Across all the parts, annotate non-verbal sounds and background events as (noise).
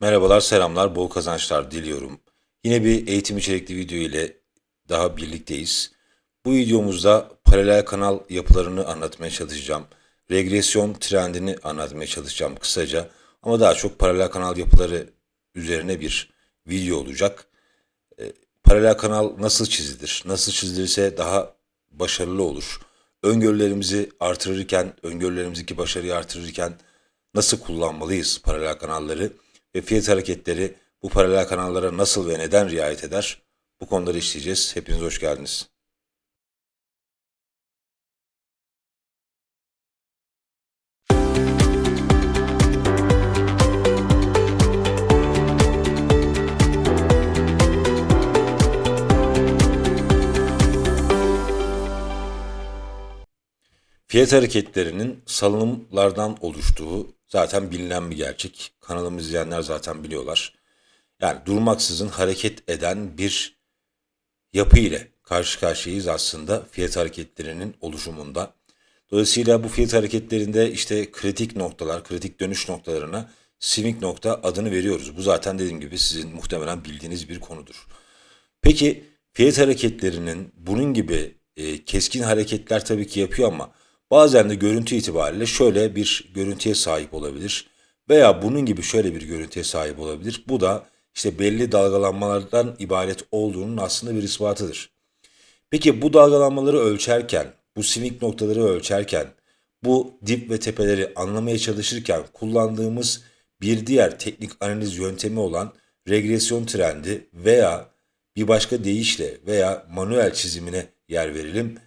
Merhabalar, selamlar, bol kazançlar diliyorum. Yine bir eğitim içerikli video ile daha birlikteyiz. Bu videomuzda paralel kanal yapılarını anlatmaya çalışacağım. Regresyon trendini anlatmaya çalışacağım kısaca. Ama daha çok paralel kanal yapıları üzerine bir video olacak. E, Paralel kanal nasıl çizilir? Nasıl çizilirse daha başarılı olur? Öngörülerimizi artırırken, öngörülerimizdeki başarıyı artırırken nasıl kullanmalıyız paralel kanalları ve fiyat hareketleri bu paralel kanallara nasıl ve neden riayet eder? Bu konuları işleyeceğiz. Hepiniz hoş geldiniz. Fiyat hareketlerinin salınımlardan oluştuğu zaten bilinen bir gerçek. Kanalımı izleyenler zaten biliyorlar. Yani durmaksızın hareket eden bir yapı ile karşı karşıyayız aslında fiyat hareketlerinin oluşumunda. Dolayısıyla bu fiyat hareketlerinde işte kritik noktalar, kritik dönüş noktalarına swing nokta adını veriyoruz. Bu zaten dediğim gibi sizin muhtemelen bildiğiniz bir konudur. Peki fiyat hareketlerinin bunun gibi e, keskin hareketler tabii ki yapıyor ama bazen de görüntü itibariyle şöyle bir görüntüye sahip olabilir. Veya bunun gibi şöyle bir görüntüye sahip olabilir. Bu da işte belli dalgalanmalardan ibaret olduğunun aslında bir ispatıdır. Peki bu dalgalanmaları ölçerken, bu swing noktaları ölçerken, bu dip ve tepeleri anlamaya çalışırken kullandığımız bir diğer teknik analiz yöntemi olan regresyon trendi veya bir başka deyişle veya manuel çizimine yer verelim.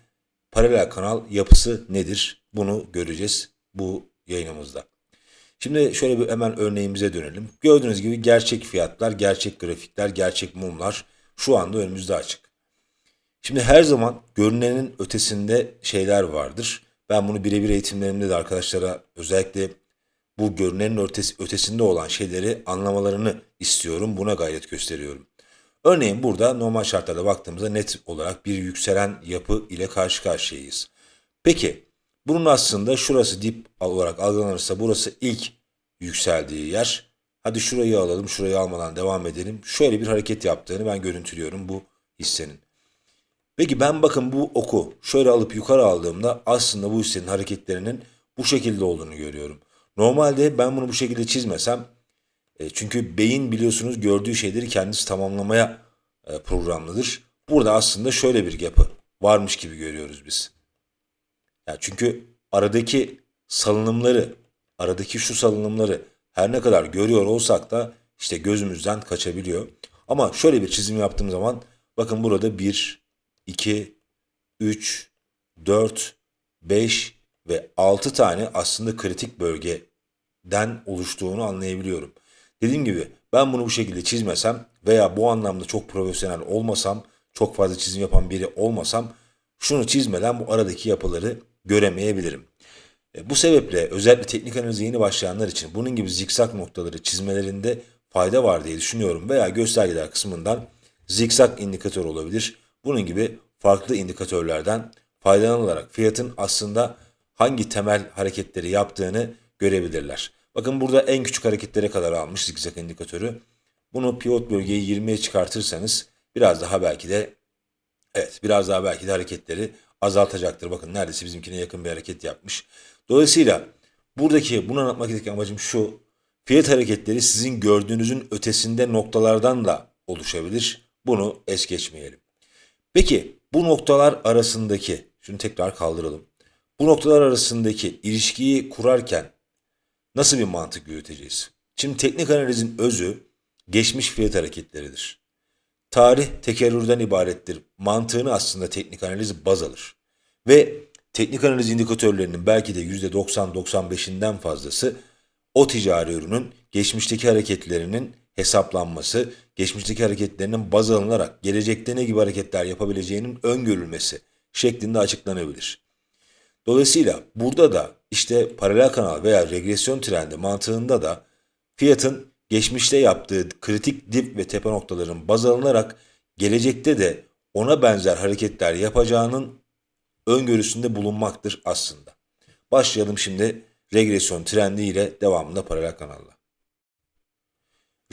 Paralel kanal yapısı nedir? Bunu göreceğiz bu yayınımızda. Şimdi şöyle bir hemen örneğimize dönelim. Gördüğünüz gibi gerçek fiyatlar, gerçek grafikler, gerçek mumlar şu anda önümüzde açık. Şimdi her zaman görünenin ötesinde şeyler vardır. Ben bunu birebir eğitimlerimde de arkadaşlara özellikle bu görünenin ötesi, ötesinde olan şeyleri anlamalarını istiyorum. Buna gayret gösteriyorum. Örneğin burada normal şartlarda baktığımızda net olarak bir yükselen yapı ile karşı karşıyayız. Peki bunun aslında şurası dip olarak algılanırsa burası ilk yükseldiği yer. Hadi şurayı alalım, şurayı almadan devam edelim. Şöyle bir hareket yaptığını ben görüntülüyorum bu hissenin. Peki ben bakın bu oku şöyle alıp yukarı aldığımda aslında bu hissenin hareketlerinin bu şekilde olduğunu görüyorum. Normalde ben bunu bu şekilde çizmesem e, çünkü beyin biliyorsunuz gördüğü şeyleri kendisi tamamlamaya e, programlıdır. Burada aslında şöyle bir yapı varmış gibi görüyoruz biz. Ya çünkü aradaki salınımları, aradaki şu salınımları her ne kadar görüyor olsak da işte gözümüzden kaçabiliyor. Ama şöyle bir çizim yaptığım zaman bakın burada 1, 2, 3, 4, 5 ve 6 tane aslında kritik bölgeden oluştuğunu anlayabiliyorum. Dediğim gibi ben bunu bu şekilde çizmesem veya bu anlamda çok profesyonel olmasam, çok fazla çizim yapan biri olmasam şunu çizmeden bu aradaki yapıları göremeyebilirim. E, bu sebeple özellikle teknik analize yeni başlayanlar için bunun gibi zikzak noktaları çizmelerinde fayda var diye düşünüyorum veya göstergeler kısmından zikzak indikatör olabilir. Bunun gibi farklı indikatörlerden faydalanarak fiyatın aslında hangi temel hareketleri yaptığını görebilirler. Bakın burada en küçük hareketlere kadar almış zikzak indikatörü. Bunu pivot bölgeyi 20'ye çıkartırsanız biraz daha belki de evet biraz daha belki de hareketleri azaltacaktır. Bakın neredeyse bizimkine yakın bir hareket yapmış. Dolayısıyla buradaki bunu anlatmak amacım şu. Fiyat hareketleri sizin gördüğünüzün ötesinde noktalardan da oluşabilir. Bunu es geçmeyelim. Peki bu noktalar arasındaki, şunu tekrar kaldıralım. Bu noktalar arasındaki ilişkiyi kurarken nasıl bir mantık yürüteceğiz? Şimdi teknik analizin özü geçmiş fiyat hareketleridir. Tarih tekerrürden ibarettir. Mantığını aslında teknik analiz baz alır. Ve teknik analiz indikatörlerinin belki de %90-95'inden fazlası o ticari ürünün geçmişteki hareketlerinin hesaplanması, geçmişteki hareketlerinin baz alınarak gelecekte ne gibi hareketler yapabileceğinin öngörülmesi şeklinde açıklanabilir. Dolayısıyla burada da işte paralel kanal veya regresyon trendi mantığında da fiyatın geçmişte yaptığı kritik dip ve tepe noktaların baz alınarak gelecekte de ona benzer hareketler yapacağının öngörüsünde bulunmaktır aslında. Başlayalım şimdi regresyon trendi ile devamında paralel kanalla.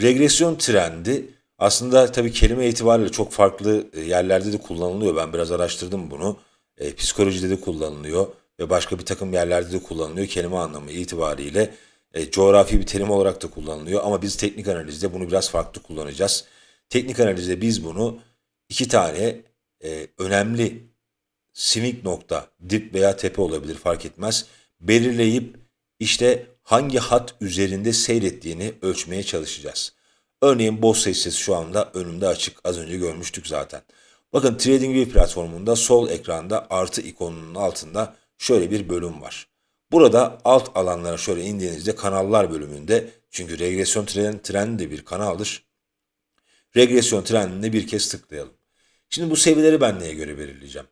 regresyon trendi aslında tabii kelime itibariyle çok farklı e, yerlerde de kullanılıyor. Ben biraz araştırdım bunu. E, psikolojide de kullanılıyor ve başka bir takım yerlerde de kullanılıyor kelime anlamı itibariyle. E, coğrafi bir terim olarak da kullanılıyor ama biz teknik analizde bunu biraz farklı kullanacağız. Teknik analizde biz bunu iki tane e, önemli simik nokta, dip veya tepe olabilir fark etmez. Belirleyip işte hangi hat üzerinde seyrettiğini ölçmeye çalışacağız. Örneğin BOS hissesi şu anda önümde açık. Az önce görmüştük zaten. Bakın TradingView platformunda sol ekranda artı ikonunun altında şöyle bir bölüm var. Burada alt alanlara şöyle indiğinizde kanallar bölümünde çünkü regresyon trend, trendi de bir kanaldır. Regresyon trendine bir kez tıklayalım. Şimdi bu seviyeleri ben neye göre belirleyeceğim?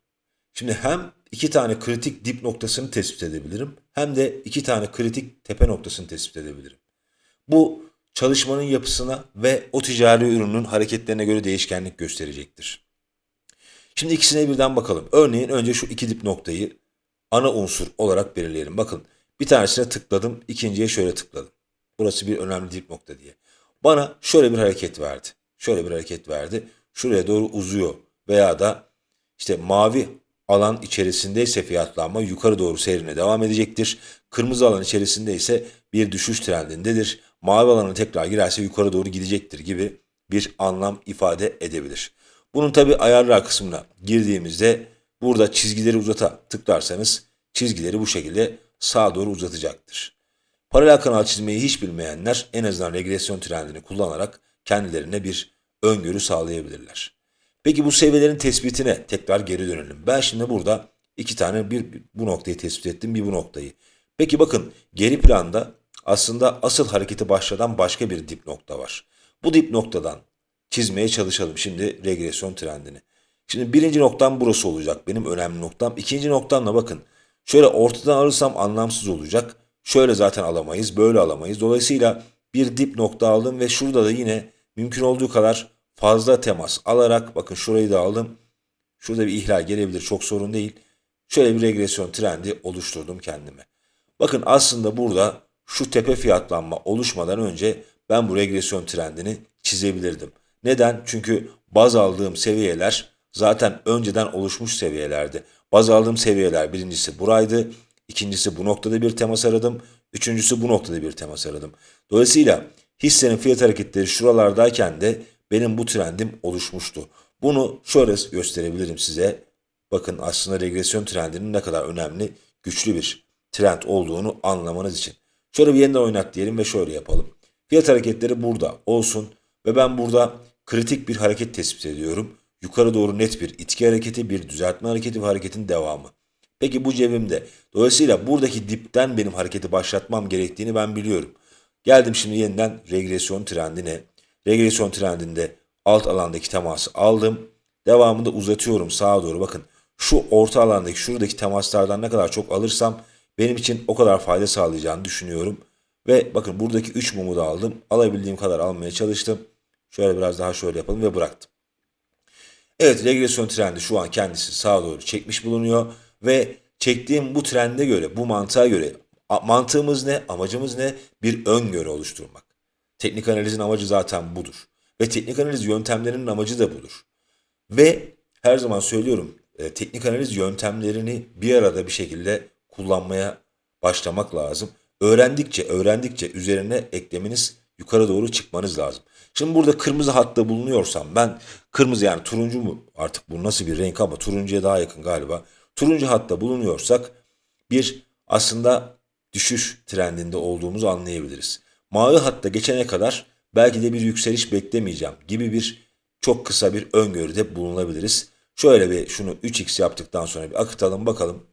Şimdi hem iki tane kritik dip noktasını tespit edebilirim hem de iki tane kritik tepe noktasını tespit edebilirim. Bu çalışmanın yapısına ve o ticari ürünün hareketlerine göre değişkenlik gösterecektir. Şimdi ikisine birden bakalım. Örneğin önce şu iki dip noktayı ana unsur olarak belirleyelim. Bakın bir tanesine tıkladım, ikinciye şöyle tıkladım. Burası bir önemli dip nokta diye. Bana şöyle bir hareket verdi. Şöyle bir hareket verdi. Şuraya doğru uzuyor veya da işte mavi alan içerisindeyse fiyatlanma yukarı doğru seyrine devam edecektir. Kırmızı alan içerisinde ise bir düşüş trendindedir. Mavi alana tekrar girerse yukarı doğru gidecektir gibi bir anlam ifade edebilir. Bunun tabi ayarlar kısmına girdiğimizde burada çizgileri uzata tıklarsanız çizgileri bu şekilde sağa doğru uzatacaktır. Paralel kanal çizmeyi hiç bilmeyenler en azından regresyon trendini kullanarak kendilerine bir öngörü sağlayabilirler. Peki bu seviyelerin tespitine tekrar geri dönelim. Ben şimdi burada iki tane bir bu noktayı tespit ettim, bir bu noktayı. Peki bakın geri planda aslında asıl hareketi başlatan başka bir dip nokta var. Bu dip noktadan çizmeye çalışalım şimdi regresyon trendini. Şimdi birinci noktam burası olacak. Benim önemli noktam. İkinci noktamla bakın. Şöyle ortadan alırsam anlamsız olacak. Şöyle zaten alamayız. Böyle alamayız. Dolayısıyla bir dip nokta aldım ve şurada da yine mümkün olduğu kadar fazla temas alarak bakın şurayı da aldım. Şurada bir ihlal gelebilir çok sorun değil. Şöyle bir regresyon trendi oluşturdum kendime. Bakın aslında burada şu tepe fiyatlanma oluşmadan önce ben bu regresyon trendini çizebilirdim. Neden? Çünkü baz aldığım seviyeler zaten önceden oluşmuş seviyelerdi. Baz aldığım seviyeler birincisi buraydı, ikincisi bu noktada bir temas aradım, üçüncüsü bu noktada bir temas aradım. Dolayısıyla hissenin fiyat hareketleri şuralardayken de benim bu trendim oluşmuştu. Bunu şöyle gösterebilirim size. Bakın aslında regresyon trendinin ne kadar önemli, güçlü bir trend olduğunu anlamanız için. Şöyle bir yeniden oynat diyelim ve şöyle yapalım. Fiyat hareketleri burada olsun ve ben burada kritik bir hareket tespit ediyorum. Yukarı doğru net bir itki hareketi, bir düzeltme hareketi ve hareketin devamı. Peki bu cebimde. Dolayısıyla buradaki dipten benim hareketi başlatmam gerektiğini ben biliyorum. Geldim şimdi yeniden regresyon trendine. Regresyon trendinde alt alandaki teması aldım. Devamında uzatıyorum sağa doğru. Bakın şu orta alandaki şuradaki temaslardan ne kadar çok alırsam benim için o kadar fayda sağlayacağını düşünüyorum. Ve bakın buradaki 3 mumu da aldım. Alabildiğim kadar almaya çalıştım. Şöyle biraz daha şöyle yapalım ve bıraktım. Evet regresyon trendi şu an kendisi sağa doğru çekmiş bulunuyor. Ve çektiğim bu trende göre, bu mantığa göre mantığımız ne, amacımız ne? Bir öngörü oluşturmak. Teknik analizin amacı zaten budur. Ve teknik analiz yöntemlerinin amacı da budur. Ve her zaman söylüyorum e, teknik analiz yöntemlerini bir arada bir şekilde kullanmaya başlamak lazım. Öğrendikçe öğrendikçe üzerine eklemeniz yukarı doğru çıkmanız lazım. Şimdi burada kırmızı hatta bulunuyorsam ben kırmızı yani turuncu mu artık bu nasıl bir renk ama turuncuya daha yakın galiba. Turuncu hatta bulunuyorsak bir aslında düşüş trendinde olduğumuzu anlayabiliriz. Mavi hatta geçene kadar belki de bir yükseliş beklemeyeceğim gibi bir çok kısa bir öngörüde bulunabiliriz. Şöyle bir şunu 3x yaptıktan sonra bir akıtalım bakalım.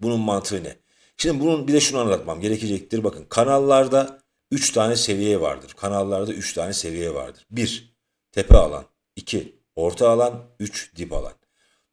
Bunun mantığı ne? Şimdi bunun bir de şunu anlatmam gerekecektir. Bakın kanallarda 3 tane seviye vardır. Kanallarda 3 tane seviye vardır. 1. Tepe alan. 2. Orta alan. 3. Dip alan.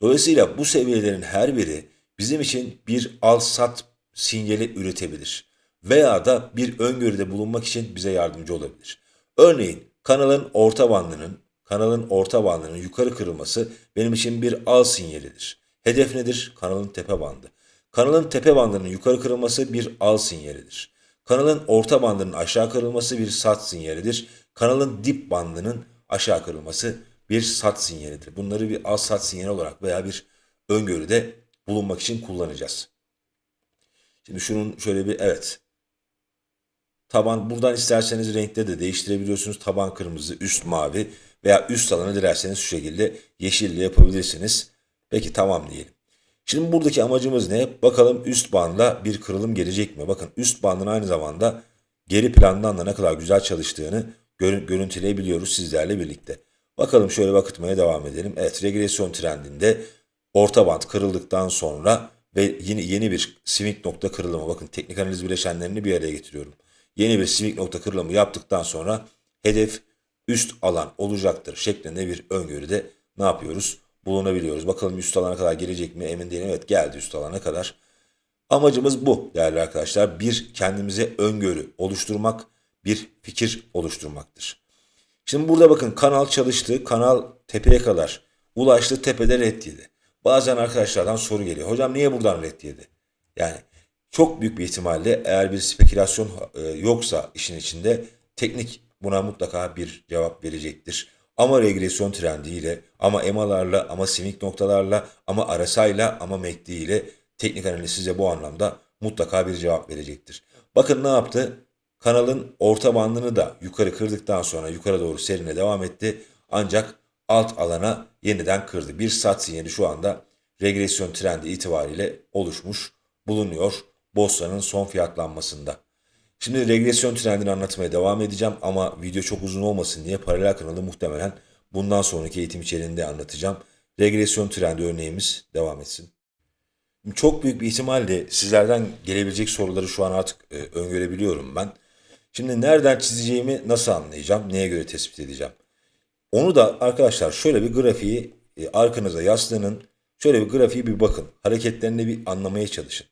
Dolayısıyla bu seviyelerin her biri bizim için bir al-sat sinyali üretebilir. Veya da bir öngörüde bulunmak için bize yardımcı olabilir. Örneğin kanalın orta bandının kanalın orta bandının yukarı kırılması benim için bir al sinyalidir. Hedef nedir? Kanalın tepe bandı. Kanalın tepe bandının yukarı kırılması bir al sinyalidir. Kanalın orta bandının aşağı kırılması bir sat sinyalidir. kanalın dip bandının aşağı kırılması bir sat sinyalidir. Bunları bir al sat sinyali olarak veya bir öngörüde bulunmak için kullanacağız. Şimdi şunun şöyle bir evet. Taban buradan isterseniz renkte de değiştirebiliyorsunuz. Taban kırmızı, üst mavi veya üst alanı dilerseniz şu şekilde yeşille yapabilirsiniz. Peki tamam diyelim. Şimdi buradaki amacımız ne? Bakalım üst bandla bir kırılım gelecek mi? Bakın üst bandın aynı zamanda geri plandan da ne kadar güzel çalıştığını görün görüntüleyebiliyoruz sizlerle birlikte. Bakalım şöyle bakıtmaya devam edelim. Evet regresyon trendinde orta band kırıldıktan sonra ve yeni yeni bir simik nokta kırılımı. Bakın teknik analiz bileşenlerini bir araya getiriyorum. Yeni bir simik nokta kırılımı yaptıktan sonra hedef üst alan olacaktır şeklinde bir öngörüde ne yapıyoruz? Bulunabiliyoruz. Bakalım üst alana kadar gelecek mi emin değilim. Evet geldi üst alana kadar. Amacımız bu değerli arkadaşlar. Bir kendimize öngörü oluşturmak, bir fikir oluşturmaktır. Şimdi burada bakın kanal çalıştı. Kanal tepeye kadar ulaştı. Tepede red yedi. Bazen arkadaşlardan soru geliyor. Hocam niye buradan red yedi? Yani çok büyük bir ihtimalle eğer bir spekülasyon e, yoksa işin içinde teknik buna mutlaka bir cevap verecektir. Ama regresyon trendiyle, ama EMA'larla, ama simik noktalarla, ama RSI'la, ama MACD ile teknik analiz size bu anlamda mutlaka bir cevap verecektir. Bakın ne yaptı? Kanalın orta bandını da yukarı kırdıktan sonra yukarı doğru serine devam etti. Ancak alt alana yeniden kırdı. Bir sat sinyali şu anda regresyon trendi itibariyle oluşmuş bulunuyor Bosra'nın son fiyatlanmasında. Şimdi regresyon trendini anlatmaya devam edeceğim ama video çok uzun olmasın diye paralel kanalı muhtemelen bundan sonraki eğitim içeriğinde anlatacağım. Regresyon trendi örneğimiz devam etsin. Çok büyük bir ihtimalle sizlerden gelebilecek soruları şu an artık e, öngörebiliyorum ben. Şimdi nereden çizeceğimi nasıl anlayacağım, neye göre tespit edeceğim? Onu da arkadaşlar şöyle bir grafiği e, arkanıza yaslanın, şöyle bir grafiği bir bakın, hareketlerini bir anlamaya çalışın.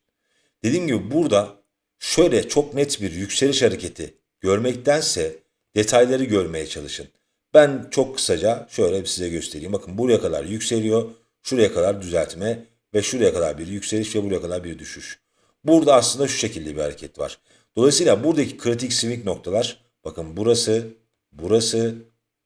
Dediğim gibi burada şöyle çok net bir yükseliş hareketi görmektense detayları görmeye çalışın. Ben çok kısaca şöyle size göstereyim. Bakın buraya kadar yükseliyor, şuraya kadar düzeltme ve şuraya kadar bir yükseliş ve buraya kadar bir düşüş. Burada aslında şu şekilde bir hareket var. Dolayısıyla buradaki kritik swing noktalar bakın burası, burası,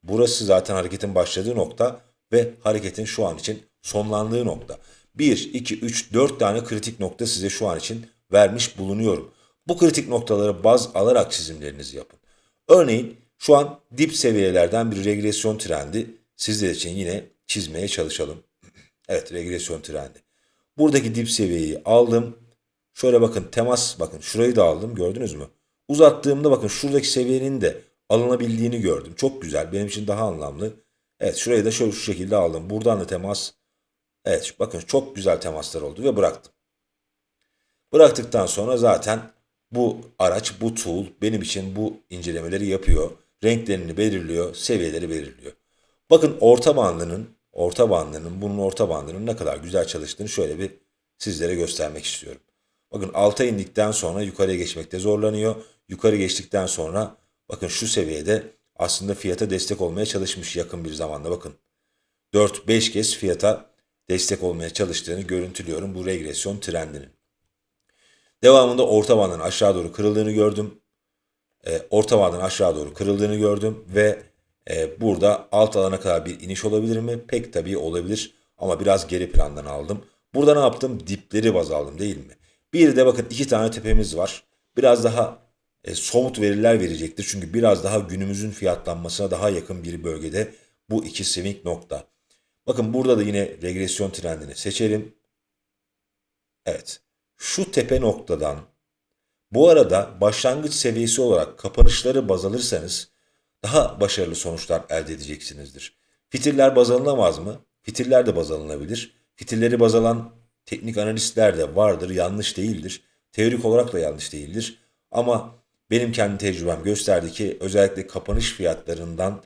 burası zaten hareketin başladığı nokta ve hareketin şu an için sonlandığı nokta. 1, 2, 3, 4 tane kritik nokta size şu an için vermiş bulunuyorum. Bu kritik noktaları baz alarak çizimlerinizi yapın. Örneğin şu an dip seviyelerden bir regresyon trendi sizler için yine çizmeye çalışalım. (clears throat) Evet regresyon trendi. Buradaki dip seviyeyi aldım. Şöyle bakın temas bakın şurayı da aldım gördünüz mü? Uzattığımda bakın şuradaki seviyenin de alınabildiğini gördüm. Çok güzel benim için daha anlamlı. Evet şurayı da şöyle şu şekilde aldım. Buradan da temas. Evet bakın çok güzel temaslar oldu ve bıraktım. Bıraktıktan sonra zaten bu araç, bu tool benim için bu incelemeleri yapıyor. Renklerini belirliyor, seviyeleri belirliyor. Bakın orta bandının, orta bandının, bunun orta bandının ne kadar güzel çalıştığını şöyle bir sizlere göstermek istiyorum. Bakın alta indikten sonra yukarıya geçmekte zorlanıyor. Yukarı geçtikten sonra bakın şu seviyede aslında fiyata destek olmaya çalışmış yakın bir zamanda bakın. 4-5 kez fiyata destek olmaya çalıştığını görüntülüyorum bu regresyon trendinin. Devamında orta bandın aşağı doğru kırıldığını gördüm. E, orta bandın aşağı doğru kırıldığını gördüm ve e, burada alt alana kadar bir iniş olabilir mi? Pek tabii olabilir ama biraz geri plandan aldım. Burada ne yaptım? Dipleri baz aldım değil mi? Bir de bakın iki tane tepemiz var. Biraz daha e, somut veriler verecektir. Çünkü biraz daha günümüzün fiyatlanmasına daha yakın bir bölgede bu iki swing nokta. Bakın burada da yine regresyon trendini seçelim. Evet. Şu tepe noktadan bu arada başlangıç seviyesi olarak kapanışları baz alırsanız daha başarılı sonuçlar elde edeceksinizdir. Fitiller baz alınamaz mı? Fitiller de baz alınabilir. Fitilleri baz alan teknik analistler de vardır, yanlış değildir. Teorik olarak da yanlış değildir. Ama benim kendi tecrübem gösterdi ki özellikle kapanış fiyatlarından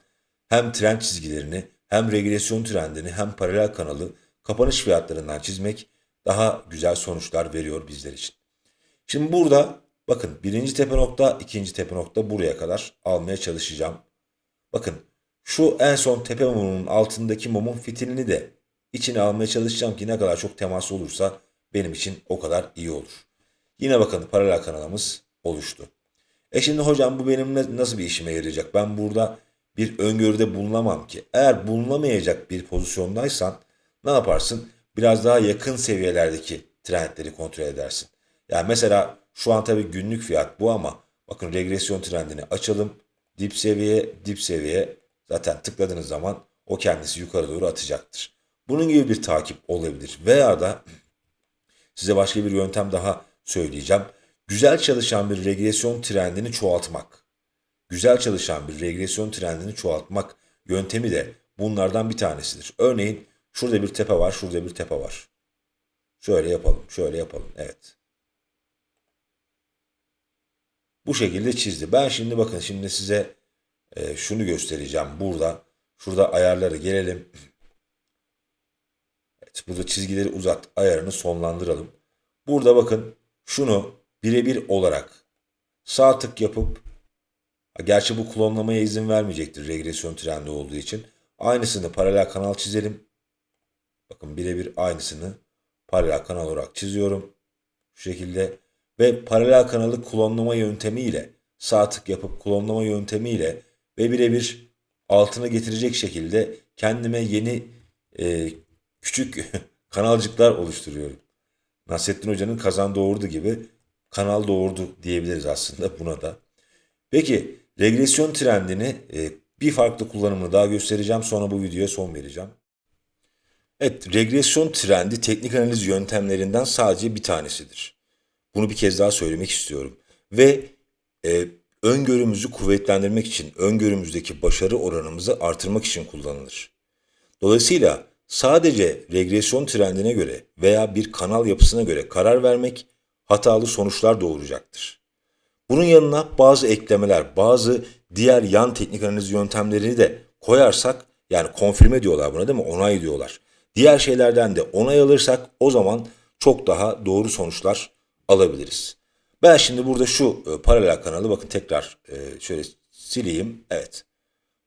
hem trend çizgilerini hem regresyon trendini hem paralel kanalı kapanış fiyatlarından çizmek daha güzel sonuçlar veriyor bizler için. Şimdi burada bakın birinci tepe nokta, ikinci tepe nokta buraya kadar almaya çalışacağım. Bakın şu en son tepe mumunun altındaki mumun fitilini de içine almaya çalışacağım ki ne kadar çok temas olursa benim için o kadar iyi olur. Yine bakın paralel kanalımız oluştu. E şimdi hocam bu benim nasıl bir işime yarayacak? Ben burada bir öngörüde bulunamam ki. Eğer bulunamayacak bir pozisyondaysan ne yaparsın? Biraz daha yakın seviyelerdeki trendleri kontrol edersin. Yani mesela şu an tabii günlük fiyat bu ama bakın regresyon trendini açalım. Dip seviye, dip seviye zaten tıkladığınız zaman o kendisi yukarı doğru atacaktır. Bunun gibi bir takip olabilir. Veya da size başka bir yöntem daha söyleyeceğim. Güzel çalışan bir regresyon trendini çoğaltmak. Güzel çalışan bir regresyon trendini çoğaltmak yöntemi de bunlardan bir tanesidir. Örneğin şurada bir tepe var, şurada bir tepe var. Şöyle yapalım, şöyle yapalım. Evet. Bu şekilde çizdi. Ben şimdi bakın şimdi size e, şunu göstereceğim. Burada, şurada ayarları gelelim. Evet, burada çizgileri uzat, ayarını sonlandıralım. Burada bakın şunu birebir olarak sağ tık yapıp gerçi bu klonlamaya izin vermeyecektir regresyon trendi olduğu için. Aynısını paralel kanal çizelim. Bakın birebir aynısını paralel kanal olarak çiziyorum. Şu şekilde ve paralel kanalı klonlama yöntemiyle sağ tık yapıp klonlama yöntemiyle ve birebir altına getirecek şekilde kendime yeni e, küçük (laughs) kanalcıklar oluşturuyorum. Nasrettin Hoca'nın kazan doğurdu gibi kanal doğurdu diyebiliriz aslında (laughs) buna da. Peki regresyon trendini e, bir farklı kullanımını daha göstereceğim sonra bu videoya son vereceğim. Evet, regresyon trendi teknik analiz yöntemlerinden sadece bir tanesidir. Bunu bir kez daha söylemek istiyorum. Ve e, öngörümüzü kuvvetlendirmek için, öngörümüzdeki başarı oranımızı artırmak için kullanılır. Dolayısıyla sadece regresyon trendine göre veya bir kanal yapısına göre karar vermek hatalı sonuçlar doğuracaktır. Bunun yanına bazı eklemeler, bazı diğer yan teknik analiz yöntemlerini de koyarsak yani konfirme diyorlar buna değil mi? Onay diyorlar. Diğer şeylerden de onay alırsak o zaman çok daha doğru sonuçlar alabiliriz. Ben şimdi burada şu e, paralel kanalı bakın tekrar e, şöyle sileyim. Evet.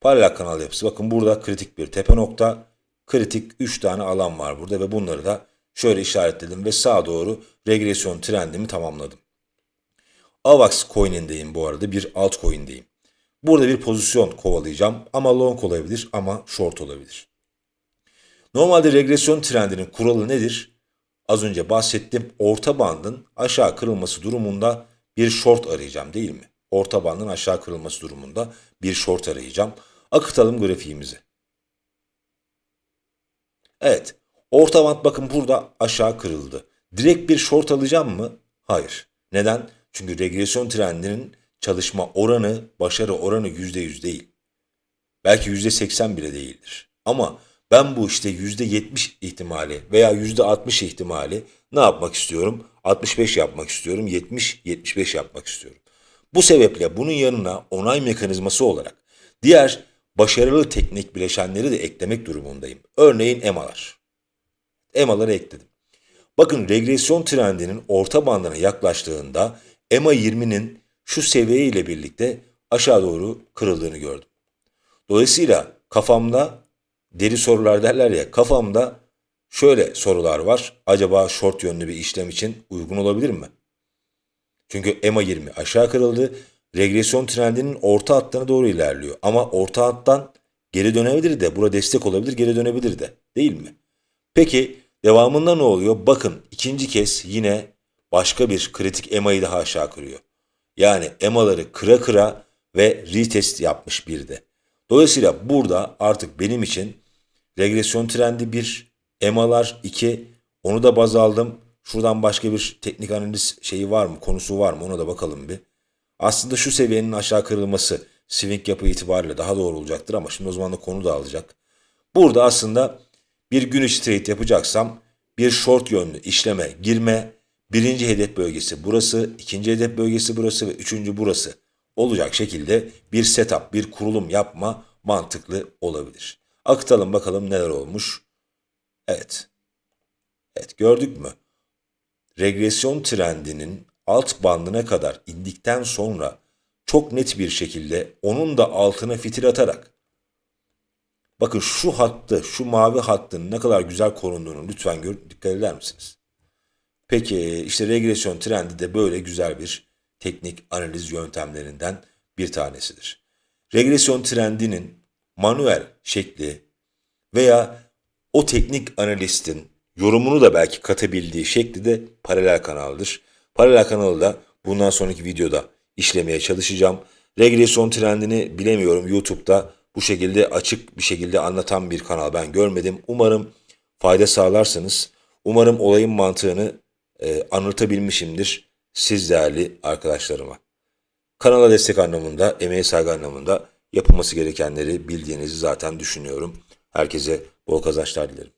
Paralel kanal yapısı bakın burada kritik bir tepe nokta. Kritik 3 tane alan var burada ve bunları da şöyle işaretledim ve sağa doğru regresyon trendimi tamamladım. AVAX coin'indeyim bu arada bir altcoin'deyim. Burada bir pozisyon kovalayacağım ama long olabilir ama short olabilir. Normalde regresyon trendinin kuralı nedir? Az önce bahsettim. Orta bandın aşağı kırılması durumunda bir short arayacağım değil mi? Orta bandın aşağı kırılması durumunda bir short arayacağım. Akıtalım grafiğimizi. Evet. Orta band bakın burada aşağı kırıldı. Direkt bir short alacağım mı? Hayır. Neden? Çünkü regresyon trendinin çalışma oranı, başarı oranı %100 değil. Belki %80 bile değildir. Ama ben bu işte %70 ihtimali veya %60 ihtimali ne yapmak istiyorum? 65 yapmak istiyorum, 70-75 yapmak istiyorum. Bu sebeple bunun yanına onay mekanizması olarak diğer başarılı teknik bileşenleri de eklemek durumundayım. Örneğin EMA'lar. EMA'ları ekledim. Bakın regresyon trendinin orta bandına yaklaştığında EMA 20'nin şu seviye ile birlikte aşağı doğru kırıldığını gördüm. Dolayısıyla kafamda deri sorular derler ya kafamda şöyle sorular var. Acaba short yönlü bir işlem için uygun olabilir mi? Çünkü EMA 20 aşağı kırıldı. Regresyon trendinin orta hattına doğru ilerliyor. Ama orta hattan geri dönebilir de, bura destek olabilir, geri dönebilir de. Değil mi? Peki devamında ne oluyor? Bakın ikinci kez yine başka bir kritik EMA'yı daha aşağı kırıyor. Yani EMA'ları kıra kıra ve retest yapmış bir de. Dolayısıyla burada artık benim için regresyon trendi 1, EMA'lar 2, onu da baz aldım. Şuradan başka bir teknik analiz şeyi var mı, konusu var mı ona da bakalım bir. Aslında şu seviyenin aşağı kırılması swing yapı itibariyle daha doğru olacaktır ama şimdi o zaman da konu da alacak. Burada aslında bir gün içi trade yapacaksam bir short yönlü işleme girme, birinci hedef bölgesi burası, ikinci hedef bölgesi burası ve üçüncü burası olacak şekilde bir setup, bir kurulum yapma mantıklı olabilir. Akıtalım bakalım neler olmuş. Evet. Evet gördük mü? Regresyon trendinin alt bandına kadar indikten sonra çok net bir şekilde onun da altına fitil atarak bakın şu hattı, şu mavi hattın ne kadar güzel korunduğunu lütfen gör, dikkat eder misiniz? Peki işte regresyon trendi de böyle güzel bir teknik analiz yöntemlerinden bir tanesidir. Regresyon trendinin manuel şekli veya o teknik analistin yorumunu da belki katabildiği şekli de paralel kanaldır. Paralel kanalı da bundan sonraki videoda işlemeye çalışacağım. Regresyon trendini bilemiyorum YouTube'da bu şekilde açık bir şekilde anlatan bir kanal ben görmedim. Umarım fayda sağlarsınız. Umarım olayın mantığını e, anlatabilmişimdir siz değerli arkadaşlarıma. Kanala destek anlamında, emeğe saygı anlamında yapılması gerekenleri bildiğinizi zaten düşünüyorum. Herkese bol kazançlar dilerim.